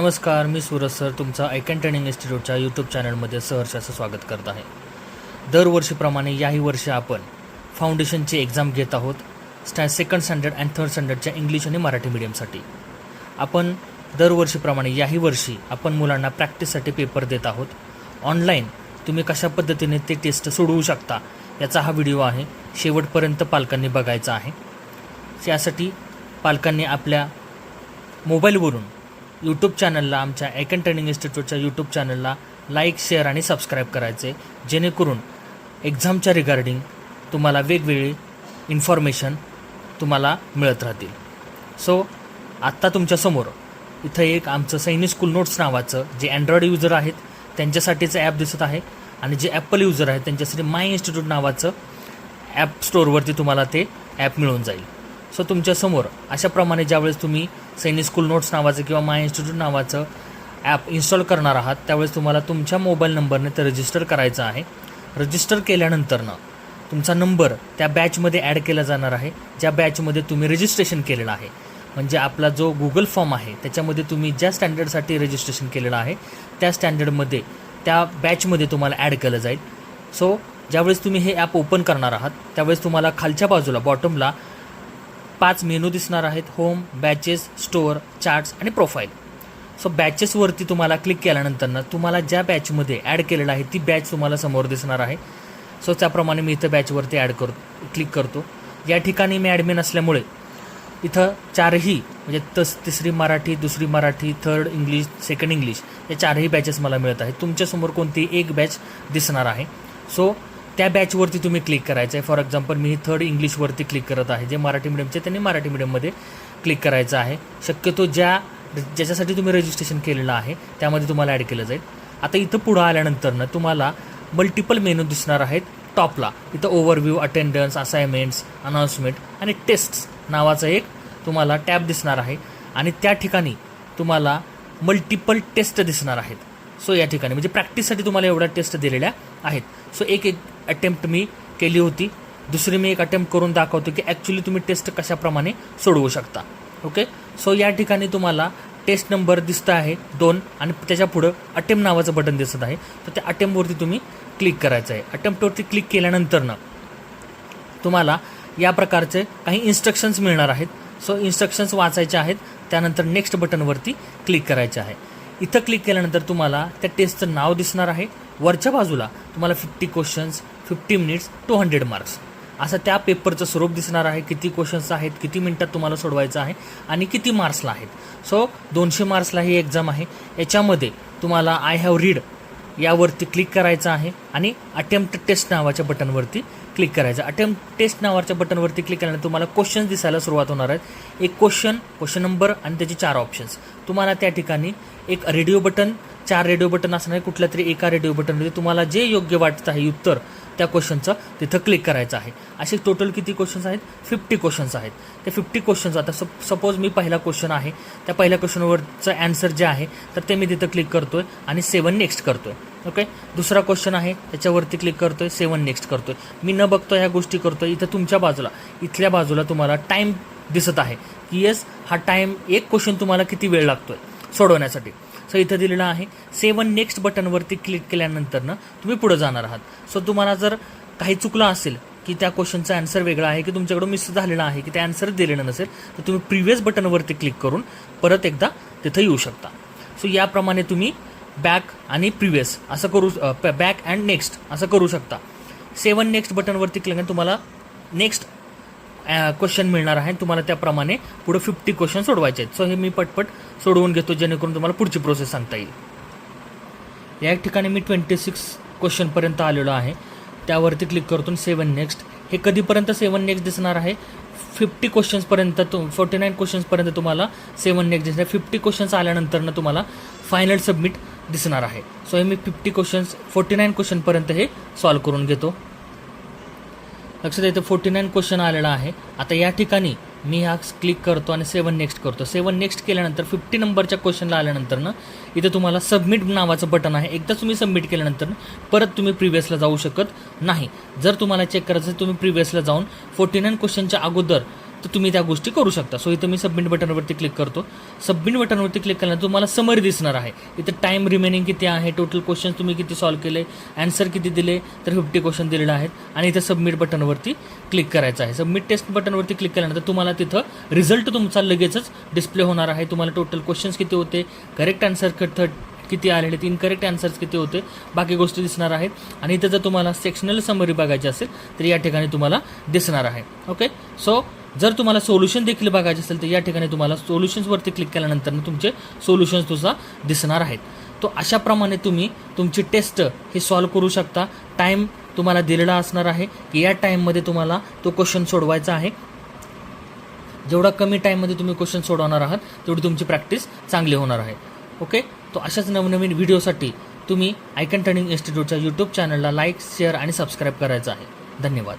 नमस्कार मी सूरज सर. तुमचा आयकॅन ट्रेनिंग इन्स्टिट्यूटच्या यूट्यूब चॅनलमध्ये सहर्षाचं स्वागत करत आहे. दरवर्षीप्रमाणे याही वर्षी आपण फाउंडेशनची एक्झाम घेत आहोत. स्टॅ सेकंड स्टँडर्ड अँड थर्ड स्टँडर्डच्या इंग्लिश आणि मराठी मिडियमसाठी आपण दरवर्षीप्रमाणे याही वर्षी आपण मुलांना प्रॅक्टिससाठी पेपर देत आहोत. ऑनलाईन तुम्ही कशा पद्धतीने ते टेस्ट सोडवू शकता याचा हा व्हिडिओ आहे. शेवटपर्यंत पालकांनी बघायचा आहे. यासाठी पालकांनी आपल्या मोबाईलवरून यूट्यूब चॅनलला आमच्या ॲकन ट्रेनिंग इन्स्टिट्यूटच्या यूट्यूब चॅनलला लाईक शेअर आणि सबस्क्राईब करायचे जेणेकरून एक्झामच्या रिगार्डिंग तुम्हाला वेगवेगळी इन्फॉर्मेशन तुम्हाला मिळत राहतील. सो आत्ता तुमच्यासमोर इथं एक आमचं सैनिक स्कूल नोट्स नावाचं जे अँड्रॉइड युजर आहेत त्यांच्यासाठीचं ॲप दिसत आहे आणि जे ॲपल युजर आहेत त्यांच्यासाठी माय इन्स्टिट्यूट नावाचं ॲप स्टोअरवरती तुम्हाला ते ॲप मिळून जाईल. सो तुमच्यासमोर अशाप्रमाणे ज्यावेळेस तुम्ही सैनिक स्कूल नोट्स नावाचं किंवा माय इन्स्टिट्यूट नावाचं ॲप इन्स्टॉल करणार आहात त्यावेळेस तुम्हाला तुमच्या मोबाईल नंबरने ते रजिस्टर करायचं आहे. रजिस्टर केल्यानंतरनं तुमचा नंबर त्या बॅचमध्ये ॲड केला जाणार आहे ज्या बॅचमध्ये तुम्ही रजिस्ट्रेशन केलेलं आहे. म्हणजे आपला जो गुगल फॉर्म आहे त्याच्यामध्ये तुम्ही ज्या स्टँडर्डसाठी रजिस्ट्रेशन केलेलं आहे त्या स्टँडर्डमध्ये त्या बॅचमध्ये तुम्हाला ॲड केलं जाईल. सो ज्यावेळेस तुम्ही हे ॲप ओपन करणार आहात त्यावेळेस तुम्हाला खालच्या बाजूला बॉटमला पाच मेनू दिसणार आहेत. होम बॅचेस स्टोअर चार्ट्स आणि प्रोफाईल सो बॅचेसवरती तुम्हाला क्लिक केल्यानंतरनं तुम्हाला ज्या बॅचमध्ये ॲड केलेलं आहे ती बॅच तुम्हाला समोर दिसणार आहे. सो त्याप्रमाणे मी इथं बॅचवरती ॲड कर क्लिक करतो. या ठिकाणी मी ॲडमिन असल्यामुळे इथं चारही म्हणजे तस तिसरी मराठी दुसरी Marathi third English second English या चारही बॅचेस मला मिळत आहेत. तुमच्यासमोर कोणती एक बॅच दिसणार आहे. सो त्या बॅचवरती तुम्ही क्लिक करायचं आहे. फॉर एक्झाम्पल मी थर्ड इंग्लिशवरती क्लिक करत आहे. जे मराठी मिडियमचे त्यांनी मराठी मिडियममध्ये क्लिक करायचं आहे. शक्यतो ज्या ज्याच्यासाठी तुम्ही रजिस्ट्रेशन केलेलं आहे त्यामध्ये तुम्हाला ॲड केलं जाईल. आता इथं पुढं आल्यानंतरनं तुम्हाला मल्टिपल मेनू दिसणार आहेत. टॉपला इथं ओव्हरव्ह्यू अटेंडन्स असाइनमेंट्स अनाऊन्समेंट आणि टेस्ट्स नावाचा एक तुम्हाला टॅब दिसणार आहे. आणि त्या ठिकाणी तुम्हाला मल्टिपल टेस्ट दिसणार आहेत. सो या ठिकाणी. म्हणजे प्रॅक्टिससाठी तुम्हाला एवढ्या टेस्ट दिलेल्या आहेत. सो एक एक अटेम्प्ट मी केली होती. दुसरी मी एक अटेम्प्ट करून दाखवतो की ॲक्च्युली तुम्ही टेस्ट कशाप्रमाणे सोडवू शकता. ओके सो या ठिकाणी तुम्हाला टेस्ट नंबर दिसतं आहे दोन आणि त्याच्या पुढं अटेम्प्ट नावाचं बटन दिसत आहे. तर त्या अटेम्प्टवरती तुम्ही क्लिक करायचं आहे. अटेम्प्टवरती क्लिक केल्यानंतरनं तुम्हाला या प्रकारचे काही इन्स्ट्रक्शन्स मिळणार आहेत. सो इन्स्ट्रक्शन्स वाचायचे आहेत. त्यानंतर नेक्स्ट बटनवरती क्लिक करायचे आहे. इथं क्लिक केल्यानंतर तुम्हाला त्या टेस्टचं नाव दिसणार आहे. वरच्या बाजूला तुम्हाला fifty questions fifty minutes two hundred marks असं त्या पेपरचं स्वरूप दिसणार आहे. किती क्वेश्चन्स आहेत किती मिनिटात तुम्हाला सोडवायचं आहे आणि किती मार्क्सला आहेत. सो दोनशे मार्क्सला ही एक्झाम आहे. याच्यामध्ये तुम्हाला आय हॅव रीड यावरती क्लिक करायचं आहे आणि अटेम्प्ट टेस्ट नावाच्या बटनवरती क्लिक करायचं. अटेम्प्ट टेस्ट नावाच्या बटनवरती क्लिक केल्यानंतर तुम्हाला क्वेश्चन्स दिसायला सुरुवात होणार आहेत. एक क्वेश्चन क्वेश्चन नंबर आणि त्याचे चार ऑप्शन्स तुम्हाला त्या ठिकाणी एक रेडिओ बटन चार रेडिओ बटन असणार आहे कुठल्या तरी एका रेडिओ बटनमध्ये तुम्हाला जे योग्य वाटतं आहे उत्तर त्या क्वेश्चनचं तिथं क्लिक करायचं आहे. असे टोटल किती क्वेश्चन्स आहेत? फिफ्टी क्वेश्चन्स आहेत. ते फिफ्टी क्वेश्चन्स आता सप सपोज मी पहिला क्वेश्चन आहे. त्या पहिल्या क्वेश्चनवरचं ॲन्सर जे आहे तर ते मी तिथं क्लिक करतो आहे आणि सेवन नेक्स्ट करतो आहे ओके दुसरा क्वेश्चन आहे त्याच्यावरती क्लिक करतो आहे सेवन नेक्स्ट करतो आहे मी न बघतो ह्या गोष्टी करतो आहे इथं तुमच्या बाजूला इथल्या बाजूला तुम्हाला टाईम दिसत आहे. की येस हा टाईम एक क्वेश्चन तुम्हाला किती वेळ लागतो आहे सोडवण्यासाठी. सो इथं दिलेलं आहे. सेवन नेक्स्ट बटनवरती क्लिक केल्यानंतरनं तुम्ही पुढं जाणार आहात. सो तुम्हाला जर काही चुकलं असेल की त्या क्वेश्चनचा आन्सर वेगळा आहे की तुमच्याकडून मिस झालेला आहे की त्या आन्सर दिलेलं नसेल तर तुम्ही प्रिव्हियस बटनवरती क्लिक करून परत एकदा तिथं येऊ शकता. सो याप्रमाणे तुम्ही बॅक आणि प्रिव्हियस असं करू बॅक अँड नेक्स्ट असं करू शकता. सेवन नेक्स्ट बटनवरती क्लिक तुम्हाला नेक्स्ट क्वेश्चन मिळणार आहे. तुम्हाला त्याप्रमाणे पुढे फिफ्टी क्वेश्चन सोडवायचे आहेत. सो हे मी पटपट सोडवून घेतो जेणेकरून तुम्हाला पुढची प्रोसेस सांगता येईल. या ठिकाणी मी ट्वेंटी सिक्स क्वेश्चनपर्यंत आलेलो आहे. त्यावरती क्लिक करतो सेवन नेक्स्ट हे कधीपर्यंत सेवन नेक्स्ट दिसणार आहे? फिफ्टी क्वेश्चन्सपर्यंत तु फोर्टी नाईन क्वेश्चन्सपर्यंत तुम्हाला सेवन नेक्स्ट दिसणार. फिफ्टी क्वेश्चन्स आल्यानंतरनं तुम्हाला फायनल सबमिट दिसणार आहे. सो हे मी फिफ्टी क्वेश्चन्स फोर्टी नाईन क्वेश्चनपर्यंत हे सॉल्व करून घेतो. लक्षात येतं फोर्टी नाईन क्वेश्चन आलेला आहे. आता या ठिकाणी मी हा क्लिक करतो आणि सेवन नेक्स्ट करतो. सेवन नेक्स्ट केल्यानंतर फिफ्टी नंबरच्या क्वेश्चनला आल्यानंतरनं इथे तुम्हाला सबमिट नावाचं बटन आहे. एकदा तुम्ही सबमिट केल्यानंतर परत तुम्ही प्रिव्हियसला जाऊ शकत नाही. जर तुम्हाला चेक करायचं तुम्ही प्रिव्हियसला जाऊन फोर्टी नाईन क्वेश्चनच्या अगोदर तर तुम्ही त्या गोष्टी करू शकता. सो इथं मी सबमिट बटनवरती क्लिक करतो. सबमिट बटनवरती क्लिक केल्यानंतर तुम्हाला समरी दिसणार आहे. इथं टाईम रिमेनिंग किती आहे? टोटल क्वेश्चन तुम्ही किती सॉल्व्ह केले? अँसर किती दिले? तर फिफ्टी क्वेश्चन दिलेले आहेत. आणि इथं सबमिट बटनवरती क्लिक करायचं आहे. सबमिट टेस्ट बटनवरती क्लिक केल्यानंतर तुम्हाला तिथं रिझल्ट तुमचा लगेचच डिस्प्ले होणार आहे. तुम्हाला टोटल क्वेश्चन्स किती होते? करेक्ट आन्सर थर्ड किती आलेले आहेत इनकरेक्ट आन्सर्स किती होते? बाकी गोष्टी दिसणार आहेत. आणि इथं जर तुम्हाला सेक्शनल समरी बघायची असेल तर या ठिकाणी तुम्हाला दिसणार आहे. ओके सो जर तुम्हाला सोल्युशन देखील बघायचे असेल तर या ठिकाणी तुम्हाला सोल्युशन्सवरती क्लिक केल्यानंतर तुमचे सोल्युशन्स तुझा दिसणार आहेत. तो अशाप्रमाणे तुम्ही तुमची टेस्ट हे सॉल्व करू शकता. टाईम तुम्हाला दिलेला असणार आहे. की या टाईममध्ये तुम्हाला तो क्वेश्चन सोडवायचा आहे. जेवढा कमी टाईममध्ये तुम्ही क्वेश्चन सोडवणार आहात तेवढी तुमची प्रॅक्टिस चांगली होणार आहे. ओके तो अशाच नवनवीन व्हिडिओसाठी तुम्ही आयकन टर्निंग इन्स्टिट्यूटच्या यूट्यूब चॅनलला लाईक शेअर आणि सबस्क्राईब करायचं आहे. धन्यवाद.